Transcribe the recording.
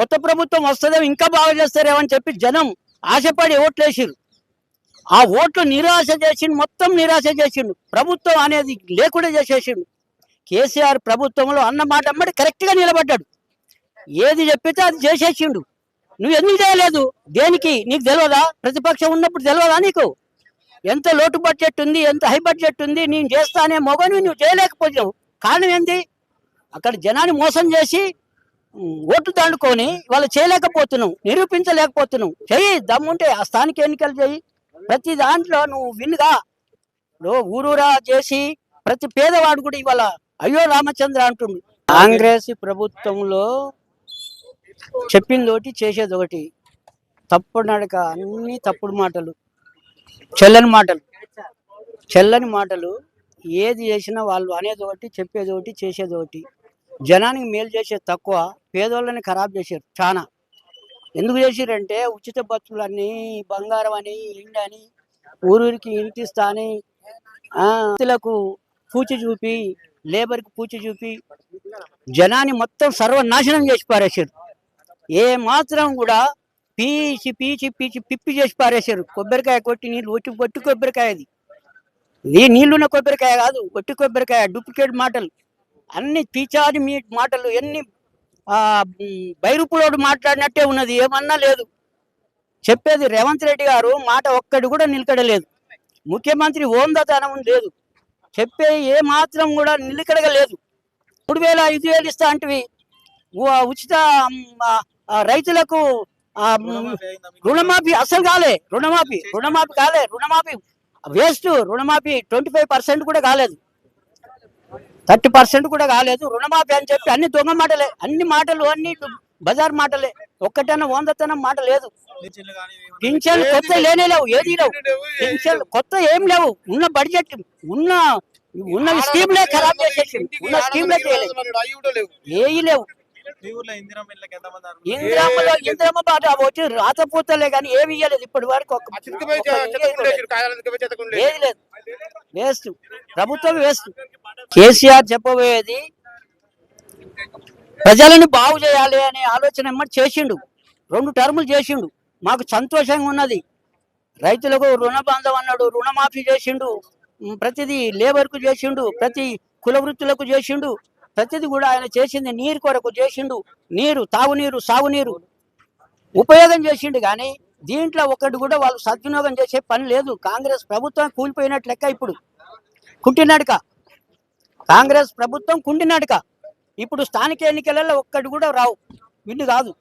కొత్త ప్రభుత్వం వస్తుందేమో ఇంకా బాగా చేస్తారేమో అని చెప్పి జనం ఆశపడి ఓట్లేసిరు ఆ ఓట్లు నిరాశ చేసిండు మొత్తం నిరాశ చేసిండు. ప్రభుత్వం అనేది లేకుండా చేసేసిండు. కేసీఆర్ ప్రభుత్వంలో అన్న మాట అమ్మడి కరెక్ట్గా నిలబడ్డాడు. ఏది చెప్పితే అది చేసేసిండు. నువ్వు ఎందుకు చేయలేదు? దేనికి? నీకు తెలియదా ప్రతిపక్షం ఉన్నప్పుడు తెలియదా నీకు? ఎంత లోటు బడ్జెట్ ఉంది ఎంత హై బడ్జెట్ ఉంది నేను చేస్తానే మొగను నువ్వు చేయలేకపోయావు. కారణం ఏంది? అక్కడ జనాన్ని మోసం చేసి ఓట్లు దండుకొని వాళ్ళు చేయలేకపోతున్నావు నిరూపించలేకపోతున్నావు. చెయ్యి దమ్ముంటే ఆ స్థానిక ఎన్నికలు చెయ్యి. ప్రతి దాంట్లో నువ్వు విన్గా ఊరూరా చేసి ప్రతి పేదవాడు కూడా ఇవాళ అయ్యో రామచంద్ర అంటుండు. కాంగ్రెస్ ప్రభుత్వంలో చెప్పింది ఒకటి చేసేది ఒకటి తప్పుడు నడక అన్ని తప్పుడు మాటలు. చెల్లని మాటలు. చెల్లని మాటలు. ఏది చేసినా వాళ్ళు అనేది ఒకటి చెప్పేది ఒకటి చేసేది ఒకటి జనానికి మేలు చేసేది తక్కువ పేదోళ్ళని ఖరాబ్ చేశారు చాలా ఎందుకు చేసిరంటే ఉచిత బస్సులన్నీ బంగారం అని ఇండి అని ఊరూరికి ఇంటిస్తా అని ఆ, పూచి చూపి లేబర్కి పూచి చూపి జనాన్ని మొత్తం సర్వనాశనం చేసి పారేశారు. ఏ మాత్రం కూడా పీచి పీచి పీచి పిప్పి చేసి పారేశారు. కొబ్బరికాయ కొట్టి నీళ్ళు ఒట్టి ఒట్టి కొబ్బరికాయ అది ఇది నీళ్ళున్న కొబ్బరికాయ కాదు ఒట్టి కొబ్బరికాయ డూప్లికేట్ మాటలు. అన్ని తీచారి మీ మాటలు ఎన్ని ఆ, బైరుపులోడు మాట్లాడినట్టే ఉన్నది ఏమన్నా లేదు. చెప్పేది రేవంత్ రెడ్డి గారు మాట ఒక్కటి కూడా నిలకడలేదు. ముఖ్యమంత్రి ఓందతనం లేదు. చెప్పే ఏ మాత్రం కూడా నిలకడగా లేదు మూడు వేల ఐదు వేలు ఇస్తా అంటివి. ఉచిత రైతులకు రుణమాఫీ అసలు కాలే. రుణమాఫీ రుణమాఫీ కాలే. రుణమాఫీ వేస్ట్ రుణమాఫీ ట్వంటీ ఫైవ్ పర్సెంట్ కూడా కాలేదు. థర్టీ పర్సెంట్ కూడా కాలేదు. రుణమాఫీ అని చెప్పి అన్ని దొంగ మాటలే. అన్ని మాటలు అన్ని బజార్ మాటలే. ఒక్కటన్నా వందతనం మాట లేదు. పింఛన్ కొత్త లేనే లేవు ఏది లేవు. పింఛన్ కొత్త ఏం లేవు. ఉన్న బడ్జెట్ ఉన్న ఉన్న స్కీమ్లే ఖరాబ్ చేసేసి ఉన్న స్కీమ్లే చేయలేదు ఏవి లేవు. ఇందిరామలో ఇందిరమ్మ బాట వచ్చి రాతపూతలే కానీ ఏమి ఇయ్యలేదు. ఇప్పటి వరకు. ఏది లేదు. వేస్ట్. ప్రభుత్వం వేస్ట్. కేసీఆర్ చెప్పబోయేది ప్రజలను బాగు చేయాలి అనే ఆలోచన ఎమ్మటి చేసిండు. రెండు టర్ములు చేసిండు. మాకు సంతోషంగా ఉన్నది. రైతులకు రుణ బంధం అన్నాడు. రుణమాఫీ చేసిండు. ప్రతిదీ లేబర్కు చేసిండు. ప్రతి కుల వృత్తులకు చేసిండు. ప్రతిది కూడా ఆయన చేసింది నీరు కొరకు చేసిండు. నీరు తాగునీరు సాగునీరు ఉపయోగం చేసిండు కానీ దీంట్లో ఒకటి కూడా వాళ్ళు సద్వినియోగం చేసే పని లేదు. కాంగ్రెస్ ప్రభుత్వం కూలిపోయినట్లెక్క ఇప్పుడు. కుంటినడక. కాంగ్రెస్ ప్రభుత్వం కుంటినడక ఇప్పుడు స్థానిక ఎన్నికలలో ఒక్కటి కూడా రావు. వీళ్ళు కాదు.